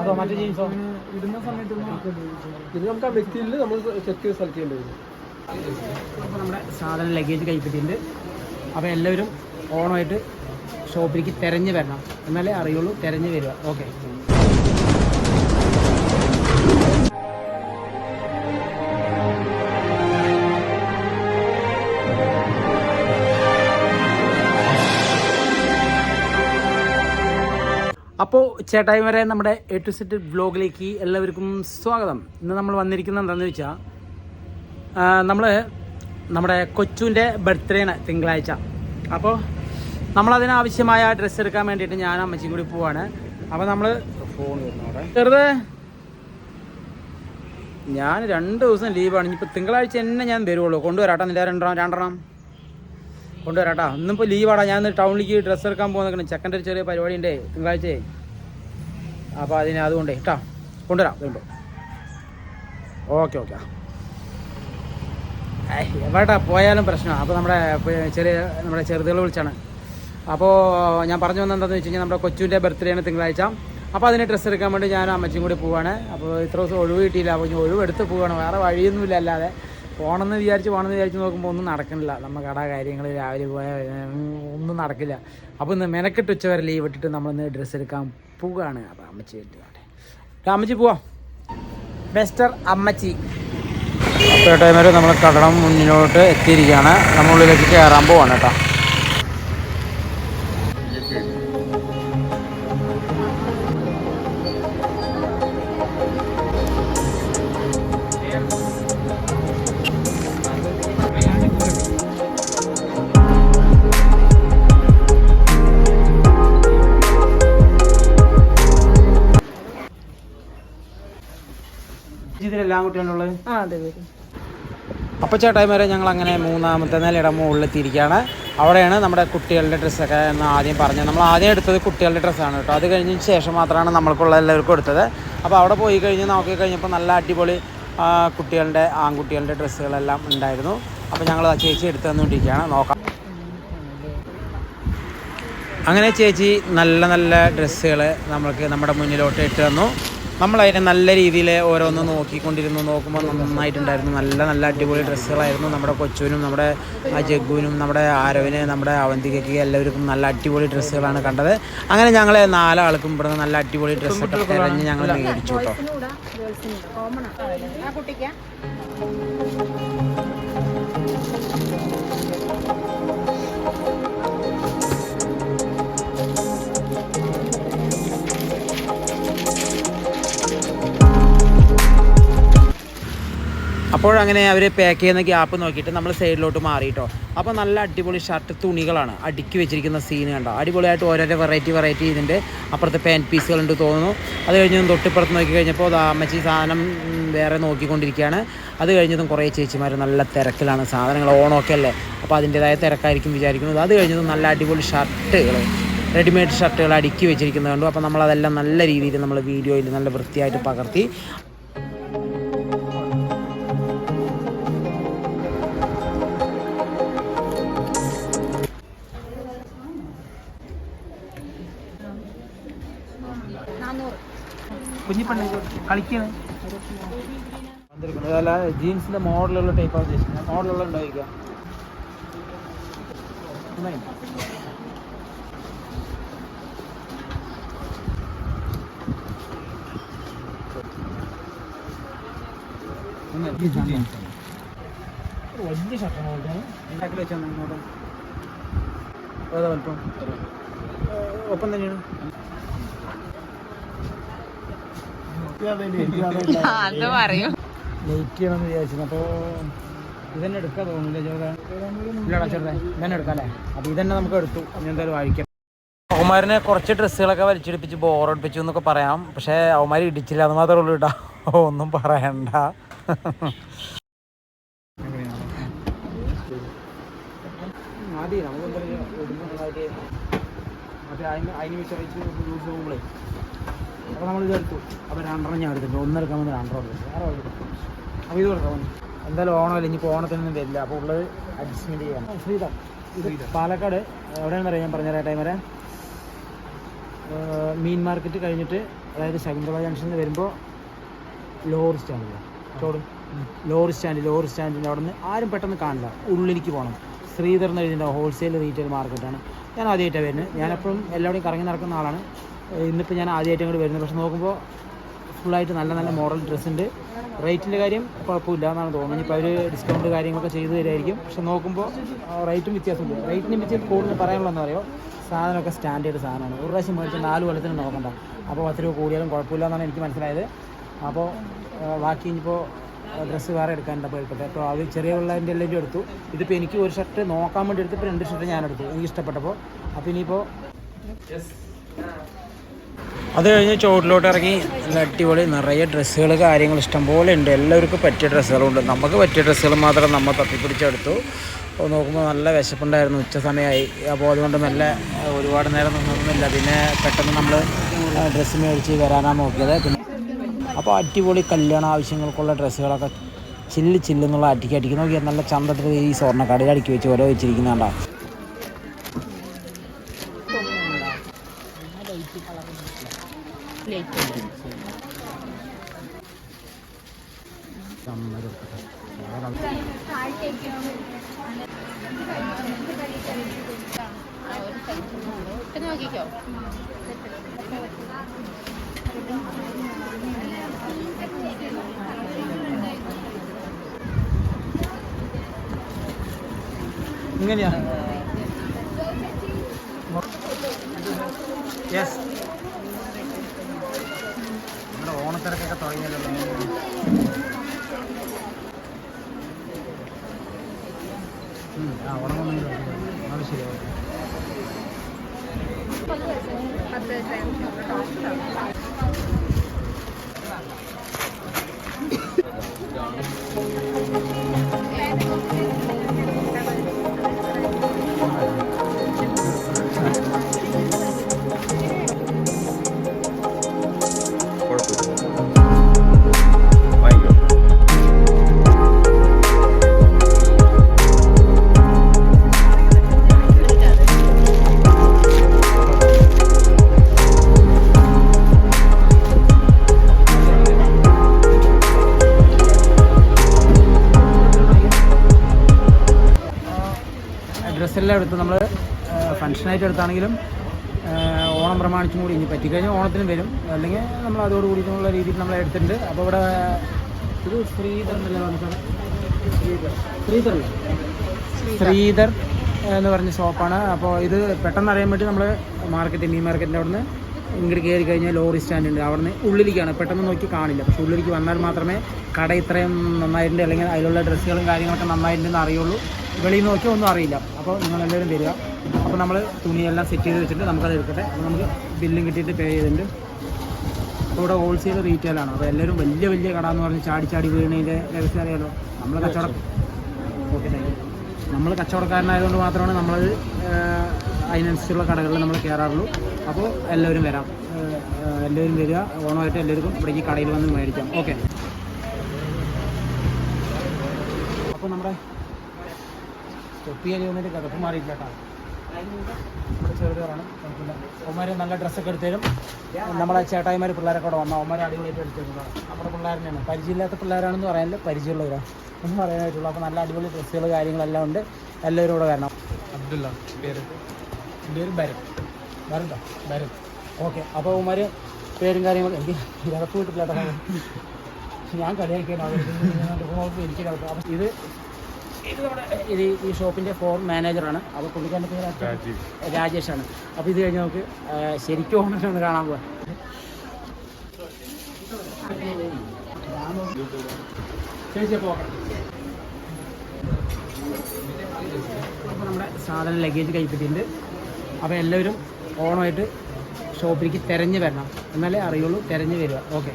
അതോ മറ്റേ ജീൻസോ? ഇടുന്ന സമയത്ത് ഇത് നമുക്ക് ആ വ്യക്തിയിൽ നമ്മൾ ചെക്ക് ചെയ്ത് സെലക്ട് ചെയ്യേണ്ടി വരും. അപ്പോൾ നമ്മുടെ സാധനം ലഗേജ് കൈപ്പറ്റിയിട്ടുണ്ട്. അപ്പോൾ എല്ലാവരും ഓണമായിട്ട് ഷോപ്പിലേക്ക് തെരഞ്ഞു വരണം. എന്നാലേ അറിയുള്ളൂ തെരഞ്ഞു വരിക. ഓക്കെ അപ്പോൾ ചേട്ടായി വരെ നമ്മുടെ എ ടു സെറ്റ് വ്ലോഗിലേക്ക് എല്ലാവർക്കും സ്വാഗതം. ഇന്ന് നമ്മൾ വന്നിരിക്കുന്നത് എന്താണെന്ന് വെച്ചാൽ നമ്മൾ നമ്മുടെ കൊച്ചുവിന്റെ ബർത്ത്ഡേയാണ് തിങ്കളാഴ്ച. അപ്പോൾ നമ്മളതിനാവശ്യമായ ഡ്രസ്സ് എടുക്കാൻ വേണ്ടിയിട്ട് ഞാൻ അമ്മച്ചിയും കൂടി പോവാണ്. അപ്പോൾ നമ്മൾ ഫോൺ വരുന്നോടെ ഞാൻ രണ്ട് ദിവസം ലീവാണ് ഇനിയിപ്പോൾ തിങ്കളാഴ്ച തന്നെ ഞാൻ വരുള്ളൂ കൊണ്ടുവരാട്ടോ നില രണ്ടെണ്ണം രണ്ടെണ്ണം. കൊണ്ടുവരാട്ടാ. ഇന്നിപ്പോൾ ലീവാടാ ഞാൻ ഇന്ന് ടൗണിലേക്ക് ഡ്രസ്സ് എടുക്കാൻ പോകുന്ന ചെക്കന്റെ ഒരു ചെറിയ പരിപാടി ഉണ്ടേ തിങ്കളാഴ്ചയെ. അപ്പോൾ അതിന് അതുകൊണ്ട് കേട്ടോ കൊണ്ടുവരാം വരുമ്പോൾ ഓക്കെ ഓക്കെ എവിടെ പോയാലും പ്രശ്നമാണ് അപ്പോൾ നമ്മുടെ ചെറിയ നമ്മുടെ ചെറുതുകൾ വിളിച്ചാണ്. അപ്പോൾ ഞാൻ പറഞ്ഞു വന്നത് എന്താണെന്ന് വെച്ച് നമ്മുടെ കൊച്ചുവിന്റെ ബർത്ത്ഡേ ആണ് തിങ്കളാഴ്ച. അപ്പോൾ അതിന് ഡ്രസ്സ് എടുക്കാൻ വേണ്ടി ഞാൻ അമ്മച്ചും കൂടി പോവാണ്. അപ്പോൾ ഇത്ര ദിവസം ഒഴിവ് കിട്ടിയില്ല. അപ്പോൾ ഇനി ഒഴിവ് എടുത്ത് പോവാണ്. വേറെ വഴിയൊന്നുമില്ല അല്ലാതെ. പോകണമെന്ന് വിചാരിച്ച് പോകണമെന്ന് വിചാരിച്ച് നോക്കുമ്പോൾ ഒന്നും നടക്കണില്ല നമ്മൾ കട കാര്യങ്ങൾ രാവിലെ പോയാൽ ഒന്നും നടക്കില്ല. അപ്പോൾ ഇന്ന് മെനക്കെട്ട് ഉച്ച വരെ ലീവ് ഇട്ടിട്ട് നമ്മളിന്ന് ഡ്രസ്സ് എടുക്കാൻ പോവുകയാണ്. അപ്പോൾ അമ്മച്ചി വേണ്ടി അമ്മച്ചി പോവാം. ബെസ്റ്റർ അമ്മച്ചി. അപ്പോൾ ടൈം വരെ നമ്മൾ കടണം മുന്നിലോട്ട് എത്തിയിരിക്കുകയാണ്. നമ്മളുള്ളിലേക്ക് കയറാൻ പോവാണ് കേട്ടോ. ചേട്ടായി ആ അതെ വരും. അപ്പോൾ ചേട്ടായിമാരെ ഞങ്ങൾ അങ്ങനെ മൂന്നാമത്തെ നിലയുടെ മുകളിലെത്തിയിരിക്കുകയാണ്. അവിടെയാണ് നമ്മുടെ കുട്ടികളുടെ ഡ്രസ്സൊക്കെ എന്ന് ആദ്യം പറഞ്ഞത്. നമ്മൾ ആദ്യം എടുത്തത് കുട്ടികളുടെ ഡ്രസ്സാണ് കേട്ടോ. അത് കഴിഞ്ഞ ശേഷം മാത്രമാണ് നമ്മൾക്കുള്ള എല്ലാവർക്കും എടുത്തത്. അപ്പോൾ അവിടെ പോയി കഴിഞ്ഞ് നോക്കി കഴിഞ്ഞപ്പോൾ നല്ല അടിപൊളി കുട്ടികളുടെ ആൺകുട്ടികളുടെ ഡ്രസ്സുകളെല്ലാം ഉണ്ടായിരുന്നു. അപ്പോൾ ഞങ്ങൾ ആ ചേച്ചി എടുത്തു തന്നുകൊണ്ടിരിക്കുകയാണ്. നോക്കാം. അങ്ങനെ ചേച്ചി നല്ല നല്ല ഡ്രസ്സുകൾ നമ്മൾക്ക് നമ്മുടെ മുന്നിലോട്ട് ഇട്ട് തന്നു. നമ്മളതിനെ നല്ല രീതിയിൽ ഓരോന്ന് നോക്കിക്കൊണ്ടിരുന്നു നോക്കുമ്പോൾ നന്നായിട്ടുണ്ടായിരുന്നു. നല്ല നല്ല അടിപൊളി ഡ്രസ്സുകളായിരുന്നു നമ്മുടെ കൊച്ചുവിനും നമ്മുടെ ആ ജഗ്ഗുവിനും നമ്മുടെ ആരവിന് നമ്മുടെ അവന്തികയ്ക്ക് എല്ലാവർക്കും നല്ല അടിപൊളി ഡ്രസ്സുകളാണ് കണ്ടത്. അങ്ങനെ ഞങ്ങൾ നാലാൾക്കും ഇവിടുന്ന് നല്ല അടിപൊളി ഡ്രസ്സൊക്കെ തിരഞ്ഞ് ഞങ്ങൾ മേടിച്ചു കേട്ടോ. ആ കുട്ടിക്കാ? അപ്പോഴങ്ങനെ അവർ പാക്ക് ചെയ്യുന്ന ഗ്യാപ്പ് നോക്കിയിട്ട് നമ്മൾ സൈഡിലോട്ട് മാറിയിട്ടോ അപ്പോൾ നല്ല അടിപൊളി ഷർട്ട് തുണികളാണ് അടുക്കി വെച്ചിരിക്കുന്ന സീൻ കണ്ടോ? അടിപൊളിയായിട്ട് ഓരോരോ വെറൈറ്റി വെറൈറ്റി ഇതിന്റെ അപ്പുറത്തെ പാന്റ് പീസുകളുണ്ട് തോന്നുന്നു. അത് കഴിഞ്ഞ് തൊട്ടിപ്പുറത്ത് നോക്കി കഴിഞ്ഞപ്പോൾ അമ്മച്ചി സാധനം വേറെ നോക്കിക്കൊണ്ടിരിക്കുകയാണ് അത് കഴിഞ്ഞതും കുറേ ചേച്ചിമാർ നല്ല തിരക്കിലാണ് സാധനങ്ങൾ ഓണമൊക്കെ അല്ലേ? അപ്പോൾ അതിന്റേതായ തിരക്കായിരിക്കും വിചാരിക്കുന്നത് അത് കഴിഞ്ഞതും നല്ല അടിപൊളി ഷർട്ടുകൾ റെഡിമെയ്ഡ് ഷർട്ടുകൾ അടുക്കി വെച്ചിരിക്കുന്നത് കണ്ടു. അപ്പോൾ നമ്മളതെല്ലാം നല്ല രീതിയിൽ നമ്മൾ വീഡിയോയിൽ നല്ല വൃത്തിയായിട്ട് പകർത്തി. കുഞ്ഞിപ്പെണ്ണ് കളിക്കണ്. അല്ല ജീൻസിന്റെ മോഡലുള്ള ടൈപ്പ് ആണ് ഉദ്ദേശിക്കുന്നത്. മോഡലുള്ള ഉണ്ടായിരിക്കുക വലിയ ഷർട്ടാണ് ഉണ്ടാക്കി വെച്ചാൽ ഇങ്ങോട്ട് ഏതാ വലുപ്പം. ഒപ്പം തന്നെയാണ് അത് പറയും ലേറ്റ് ചെയ്യണമെന്ന് വിചാരിച്ചു അപ്പോൾ ഇതന്നെ എടുക്കാൻ തോന്നില്ല ചെറുതാ ഇല്ലടാ ചെറുതാ ഇതന്നെ എടുക്കാം അല്ലേ അപ്പോൾ ഇതന്നെ നമുക്ക് എടുത്തു. ഇനി എന്തായാലും വായിക്കാം. അവന്മാരിനെ കുറച്ച് ഡ്രസ്സുകളൊക്കെ വലിച്ചെടുപ്പിച്ച് ബോറടിപ്പിച്ചു എന്നൊക്കെ പറയാം. പക്ഷേ അവന്മാർ ഇടിച്ചില്ല അത് മാത്രമേ ഉള്ളൂ കേട്ടോ. ഒന്നും പറയണ്ട. അതെ നമുക്ക് അതിന് അതിന് വിശ്വസിച്ച് യൂസ് ചെയ്യുമ്പോഴേ അപ്പോൾ നമ്മൾ വിചാരിച്ചു അപ്പോൾ രണ്ടെണ്ണം ഞാൻ എടുത്തിട്ട് ഒന്നര വന്ന് രണ്ടെണ്ണം എടുത്തു. വേറെ എടുത്തു. അപ്പോൾ ഇത് കൊടുക്കാം. എന്തായാലും ഓണമല്ല ഇനിയിപ്പോൾ ഓണത്തിനൊന്നും വരില്ല. അപ്പോൾ ഉള്ളത് അഡ്ജസ്റ്റ്മെന്റ് ചെയ്യാം ശ്രീത ഇത് പാലക്കാട് എവിടെയാണെന്ന് അറിയാം ഞാൻ പറഞ്ഞുതരാം ടൈം വരെ? മീൻ മാർക്കറ്റ് കഴിഞ്ഞിട്ട് അതായത് ശകുന്തള ജംഗ്ഷനിൽ വരുമ്പോൾ ലോറി സ്റ്റാൻഡില്ല ചോട്. ലോറി സ്റ്റാൻഡ് ലോറി സ്റ്റാൻഡിന്റെ അവിടെ നിന്ന് ആരും പെട്ടെന്ന് കാണില്ല. ഉള്ളിലേക്ക് പോകണം ശ്രീധർ എന്ന് എഴുതിന്റെ ഹോൾസെയിൽ റീറ്റെയിൽ മാർക്കറ്റാണ് ഞാൻ ആദ്യമായിട്ടാണ് വരുന്നത്. ഞാനെപ്പോഴും എല്ലാവരുടെയും കറങ്ങി നടക്കുന്ന ആളാണ്. ഇന്നിപ്പോൾ ഞാൻ ആദ്യമായിട്ട് അങ്ങോട്ട് വരുന്നത്. പക്ഷെ നോക്കുമ്പോൾ ഫുള്ളായിട്ട് നല്ല നല്ല മോഡൽ ഡ്രസ്സ് ഉണ്ട്. റേറ്റിന്റെ കാര്യം കുഴപ്പമില്ല എന്നാണ് തോന്നുന്നത്. ഇപ്പോൾ അവർ ഡിസ്കൗണ്ട് കാര്യങ്ങളൊക്കെ ചെയ്തു തരുമായിരിക്കും പക്ഷെ നോക്കുമ്പോൾ റേറ്റും വ്യത്യാസമുണ്ട്. റേറ്റിനും വ്യത്യാസം കൂടുതൽ പറയാനുള്ളതെന്ന് പറയുമോ സാധനമൊക്കെ സ്റ്റാൻഡേർഡ് സാധനമാണ്. ഒരു പ്രാവശ്യം മേടിച്ച് നാല് കൊല്ലത്തിന് നോക്കണ്ട. അപ്പോൾ പത്ത് രൂപ കൂടിയാലും കുഴപ്പമില്ല എന്നാണ് എനിക്ക് മനസ്സിലായത്. അപ്പോൾ ബാക്കി ഇനിയിപ്പോൾ ഡ്രസ്സ് വേറെ എടുക്കാനുണ്ട്. അപ്പോൾ എടുക്കട്ടെ അപ്പോൾ അത് ചെറിയ പിള്ളേന്റെ എല്ലാവരും എടുത്തു. ഇതിപ്പോൾ എനിക്ക് ഒരു ഷർട്ട് നോക്കാൻ വേണ്ടി എടുത്തപ്പോൾ രണ്ട് ഷർട്ട് ഞാൻ എടുത്തു. എനിക്ക് ഇഷ്ടപ്പെട്ടപ്പോൾ അപ്പോൾ ഇനിയിപ്പോൾ അത് കഴിഞ്ഞ് ചോട്ടിലോട്ട് ഇറങ്ങി നല്ല അടിപൊളി നിറയെ ഡ്രസ്സുകൾ കാര്യങ്ങൾ ഇഷ്ടംപോലെ ഉണ്ട്. എല്ലാവർക്കും പറ്റിയ ഡ്രസ്സുകളുണ്ട്. നമുക്ക് പറ്റിയ ഡ്രസ്സുകൾ മാത്രം നമ്മൾ തപ്പിപ്പിടിച്ചെടുത്തു. അപ്പോൾ നോക്കുമ്പോൾ നല്ല വിശപ്പുണ്ടായിരുന്നു. ഉച്ച സമയമായി. അപ്പോൾ അതുകൊണ്ട് നല്ല ഒരുപാട് നേരം നിന്നൊന്നുമില്ല. പിന്നെ പെട്ടെന്ന് നമ്മൾ ഡ്രസ്സ് മേടിച്ച് വരാനാണ് നോക്കിയത്. പിന്നെ അപ്പോൾ അടിപൊളി കല്യാണ ആവശ്യങ്ങൾക്കുള്ള ഡ്രസ്സുകളൊക്കെ ചില്ല് ചില്ലെന്നുള്ള അടിക്കി അടിക്കി. നോക്കിയാൽ നല്ല ചന്തത്തിൽ ഈ സ്വർണക്കടയിൽ അടുക്കി വെച്ച് ഓരോ വെച്ചിരിക്കുന്നുണ്ടോ ഇട്ട് നോക്കിക്കോ ഇങ്ങനെയാ? യെസ് നമ്മുടെ ഓണത്തിരക്കൊക്കെ തുടങ്ങിയല്ലോ ഉം, ആ ഓണം അത് ഡ്രസ്സെല്ലാം എടുത്ത് നമ്മൾ ഫങ്ഷനായിട്ട് എടുത്താണെങ്കിലും ഓണം പ്രമാണിച്ചും കൂടി ഇനി പറ്റിക്കഴിഞ്ഞാൽ ഓണത്തിനും വരും. അല്ലെങ്കിൽ നമ്മൾ അതോട് എന്നുള്ള രീതിയിൽ നമ്മൾ എടുത്തിട്ടുണ്ട്. അപ്പോൾ ഇവിടെ ഇത് ശ്രീധർ എന്നല്ലേ ശ്രീധർ ശ്രീധർ എന്ന് പറഞ്ഞ ഷോപ്പാണ്. അപ്പോൾ ഇത് പെട്ടെന്ന് അറിയാൻ വേണ്ടി നമ്മൾ മാർക്കറ്റ് മീൻ മാർക്കറ്റിന്റെ അവിടുന്ന് ഇങ്ങോട്ട് കയറി കഴിഞ്ഞാൽ ലോറി സ്റ്റാൻഡ് ഉണ്ട്. അവിടെ നിന്ന് ഉള്ളിലേക്കാണ്. പെട്ടെന്ന് നോക്കി കാണില്ല. പക്ഷെ ഉള്ളിലേക്ക് വന്നാൽ മാത്രമേ കട ഇത്രയും നന്നായിട്ടുണ്ട്. അല്ലെങ്കിൽ അതിലുള്ള ഡ്രസ്സുകളും കാര്യങ്ങളൊക്കെ നന്നായിട്ടുണ്ടെന്ന് അറിയുള്ളൂ. വെളിയിൽ നോക്കിയാൽ ഒന്നും അറിയില്ല. അപ്പോൾ നിങ്ങൾ നിങ്ങളെല്ലാവരും വരിക. അപ്പോൾ നമ്മൾ തുണിയെല്ലാം സെറ്റ് ചെയ്ത് വെച്ചിട്ട് നമുക്കത് എടുക്കട്ടെ. അപ്പോൾ നമുക്ക് ബില്ലും കിട്ടിയിട്ട് പേ ചെയ്തിട്ടുണ്ട്. അപ്പോൾ ഇവിടെ ഹോൾസെയിൽ റീറ്റെയിലാണ് അപ്പോൾ എല്ലാവരും വലിയ വലിയ കട എന്ന് പറഞ്ഞ് ചാടി ചാടി വീണതിന്റെ രഹസ്യം അറിയാലോ? നമ്മൾ കച്ചവടം ഓക്കെ താങ്ക് നമ്മൾ കച്ചവടക്കാരനായതുകൊണ്ട് മാത്രമാണ് നമ്മൾ അതിനനുസരിച്ചുള്ള കടകളിൽ നമ്മൾ കയറാറുള്ളൂ അപ്പോൾ എല്ലാവരും വരാം. എല്ലാവരും വരിക. ഓണമായിട്ട് എല്ലാവർക്കും ഇവിടേക്ക് കടയിൽ വന്ന് മേടിക്കാം. ഓക്കെ അപ്പോൾ നമ്മുടെ തൊപ്പിയേരി വന്നിട്ട് കിടപ്പ് മാറിയില്ല കേട്ടോ. നമ്മുടെ ചെറുതാണ് കുഴപ്പമില്ല നല്ല ഡ്രസ്സൊക്കെ എടുത്തേരും നമ്മളെ ചേട്ടായിമാർ പിള്ളേരൊക്കെ അവിടെ വന്നാൽ അവന്മാർ അടിപൊളിയായിട്ട് എടുത്ത് നമ്മുടെ പിള്ളേരനെയാണ് പരിചയമില്ലാത്ത പിള്ളേരാണെന്ന് പറയാനില്ല പരിചയമുള്ളവരാണ് ഒന്നും പറയാനായിട്ടുള്ളൂ അപ്പോൾ നല്ല അടിപൊളി ഡ്രസ്സുകൾ കാര്യങ്ങളെല്ലാം ഉണ്ട്. എല്ലാവരും ഇവിടെ വരണം. അബ്ദുള്ള പേര്. പേര് ഭരത്. ഭരതോ? ഭരത്. ഓക്കെ. അപ്പോൾ അവന്മാർ പേരും കാര്യങ്ങളും എനിക്ക് കിടപ്പ് കിട്ടില്ല കേട്ടോ. ഞാൻ കളിയാക്കിയാണ് എനിക്ക് കിടപ്പ് അപ്പം ഇത് ഇത് നമ്മുടെ ഇത് ഈ ഷോപ്പിന്റെ ഫോർ മാനേജറാണ് അപ്പോൾ പുള്ളിക്കാരന്റെ പേര് രാജേഷ്. രാജേഷാണ് അപ്പോൾ ഇത് കഴിഞ്ഞ് നമുക്ക് ശരിക്കും ഓണത്തിനൊന്ന് കാണാൻ പോവാ. ചേച്ചി അപ്പോൾ അപ്പോൾ നമ്മുടെ സാധനം ലഗേജ് കൈപ്പറ്റിയിട്ടുണ്ട്. അപ്പോൾ എല്ലാവരും ഓണമായിട്ട് ഷോപ്പിലേക്ക് തിരഞ്ഞു വരണം. എന്നാലേ അറിയുള്ളൂ തിരഞ്ഞു വരിക. ഓക്കെ